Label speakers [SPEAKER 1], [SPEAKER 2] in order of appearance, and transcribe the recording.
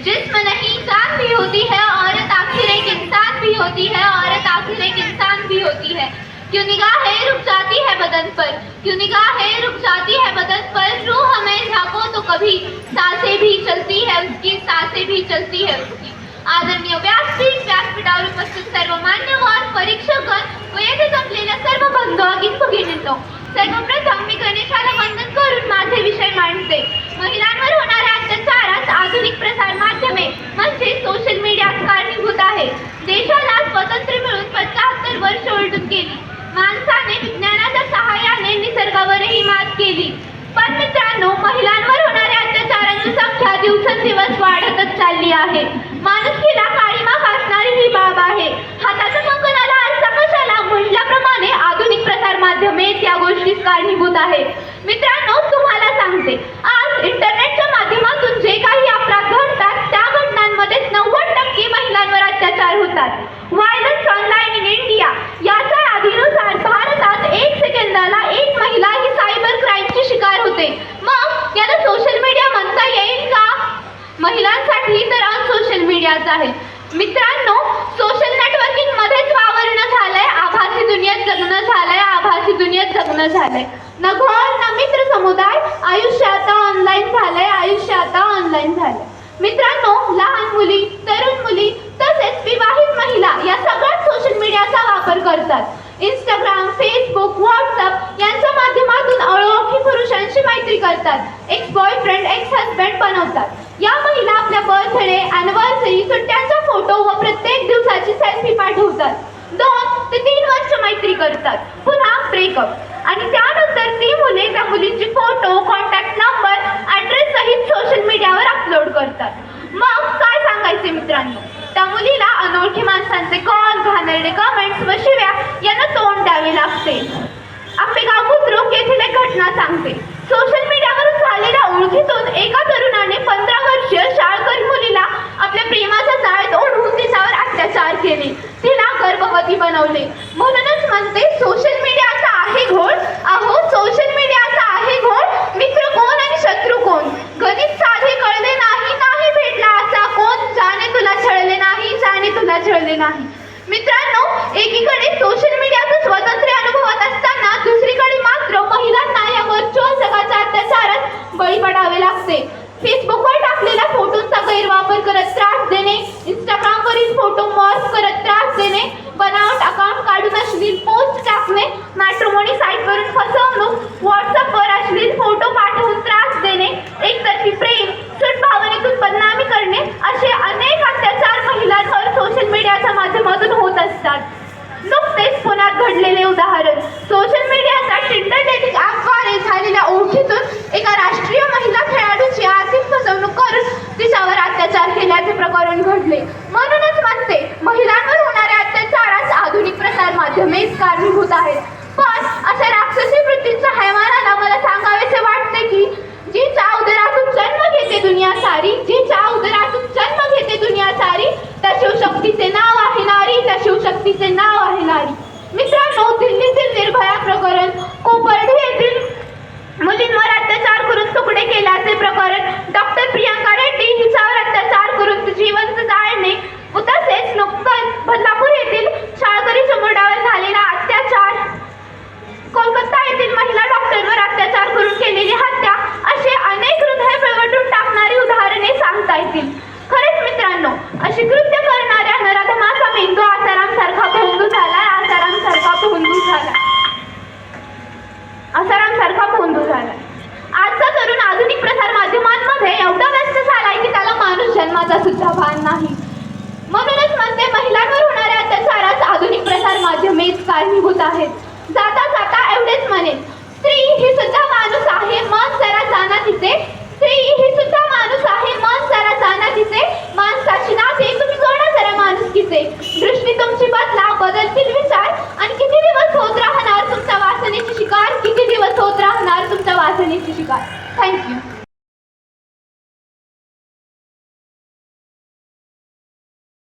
[SPEAKER 1] जिस्म नहीं जान भी होती है, औरत आखिर एक इंसान भी होती है, औरत आखिर एक इंसान भी होती है। क्यों निगाहें रुक जाती है बदन पर? क्यों है रुक जाती है बदन पर? रूह हमें झाको तो कभी साँसें भी चलती है उसकी, साँसें भी चलती है उसकी। आदरणीय व्यास व्यासपीठावर केली. माणसाने विज्ञानाच्या सहाय्याने निसर्गावरही मात केली. पण मित्रांनो महिलांवर होणाऱ्या अत्याचारांची संख्या दिवसेंदिवस वाढतच चालली आहे. माणुसकीला काळीमा असणारी ही बाब आहे. हाताच्या कंकणाला आरसा कशाला? म्हटल्याप्रमाणे आधुनिक प्रसार माध्यमे त्या गोष्टीस कारणीभूत आहे. मित्रांनो तुम्हाला सांगते. आज इंटरनेटच्या माध्यमातून जे काही अपराध घडतात त्या घटनांमध्ये नव्वद टक्के महिलांवर अत्याचार होतात. महिलांसाठी तर सोशल मीडियाच आहे. मित्रांनो सोशल नेटवर्किंग मध्येच वावरणं झालंय. आभासी दुनियेत जगणं झालंय. आभासी दुनियेत जगणं झालंय. न घर न मित्र समुदाय आयुष्य आता ऑनलाईन झालंय. आयुष्य आता ऑनलाईन झालंय. मित्रांनो लहान मुली तरुण मुली तसेच विवाहित महिला या सगळ्याच सोशल मीडियाचा वापर करतात. इंस्टाग्राम फेसबुक व्हॉट्सअप यांच्या माध्यमातून अळोखी पुरुषांशी मैत्री करतात. करतात. पुन्हा ब्रेकअप आणि त्यानंतर ती मुले त्या मुलींचे फोटो कॉन्टॅक्ट नंबर ॲड्रेस सहित सोशल मीडियावर अपलोड करतात. मग काय सांगायचे मित्रांनो? त्या मुलीला अनोळखी माणसांचे कॉल घाणेरडे कमेंट्स व शिव्या यांना तोंड द्यावे लागते. आपले गाव बुद्रुक येथील एक घटना सांगते. सोशल मीडियावर झालेल्या ओळखीतून एका तरुणाने पंधरा वर्षीय शाळकरी मुलीला आपल्या प्रेमाच्या जाळ्यात ओढून तिच्यावर अत्याचार केले. तिला गर्भवती बनवले म्हणूनच म्हणते सोशल मीडियाचा आहे घोळ अहो सोशल मीडियाचा आहे घोळ मित्र कोण आणि शत्रू कोण गणित साधे कळले नाही नाही भेटला असा कोण जाणे तुला छळले नाही जाणे तुला छळले नाही. मित्रांनो एकीकडे सोशल मीडियाचं स्वातंत्र्य अनुभवत असताना दुसरीकडे मात्र महिलांना या व्हर्च्युअल जगाच्या अत्याचारात बळी पडावे लागते. कारणीभूत आहेत. पण अशा राक्षसी वृत्तींच्या हैवानाला मला सांगावेसे वाटते की जिच्या उदरातून जन्म घेते दुनिया सारी जिच्या उदरातून जन्म घेते दुनिया सारी त्या शिवशक्तीचे नाव आहे नारी त्या शिवशक्तीचे नाव आहे नारी. माझा सुद्धा भान नाही. म्हणूनच म्हणते महिलांवर होणाऱ्या अत्याचाराचा आधुनिक प्रसार माध्यमेच कारणीभूत आहेत जाता जाता एवढेच म्हणे स्त्री ही सुद्धा माणूस आहे मग जरा जाना तिचे स्त्री ही सुद्धा माणूस आहे मग जरा जाना तिचे माणसाची नाते तुम्ही जोडा जरा माणूस किचे दृष्टी तुमची बदला बदलतील विचार. आणि किती दिवस होत राहणार तुमच्या वासनेची शिकार? किती दिवस होत राहणार तुमच्या वासनेची शिकार? थँक्यू